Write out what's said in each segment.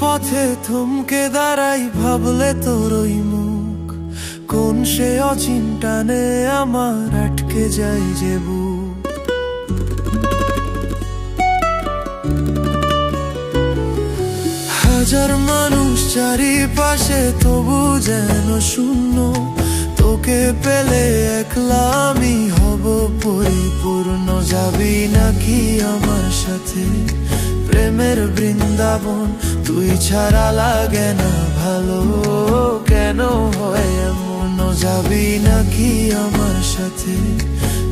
পথে থমকে দাঁড়াই, ভাবলে তোর ওই মুখ। কোন সে অচিন্তানে আমার আটকে যাই যে হাজার মানুষ চারিপাশে তবু যেন শূন্য। তোকে পেলে একলা আমি পরিপূর্ণ যাবি নাকি আমার সাথে? প্রেমের বৃন্দাবন তুই ছাড়া লাগে না ভালো। কেন হয় এমন? যাবি নাকি আমার সাথে?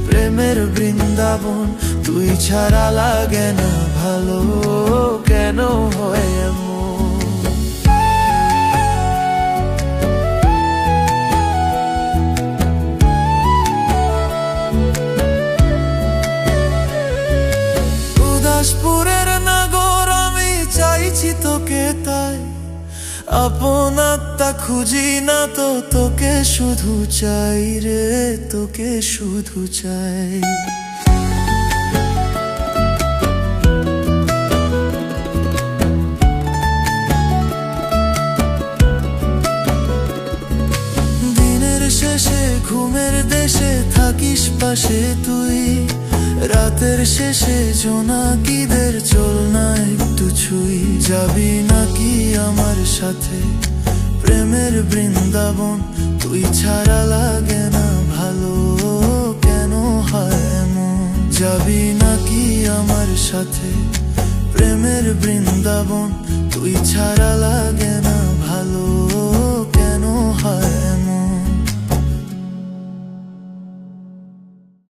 প্রেমের বৃন্দাবন তুই ছাড়া লাগে না আপন আত্মা খুঁজি না তো তোকে শুধু চাই রে, তোকে শুধু চাই। শেষে ঘুমের দেশে থাকিস পাশে তুই, রাতের শেষে জোনাকিদের চল না একটু ছুই, যাবি সাথে প্রেমের বৃন্দাবন, তুই ছাড়া লাগে না ভালো। কেন হয় এমন? যাবি নাকি আমার সাথে? প্রেমের বৃন্দাবন, তুই ছাড়া লাগে না ভালো। কেন হয়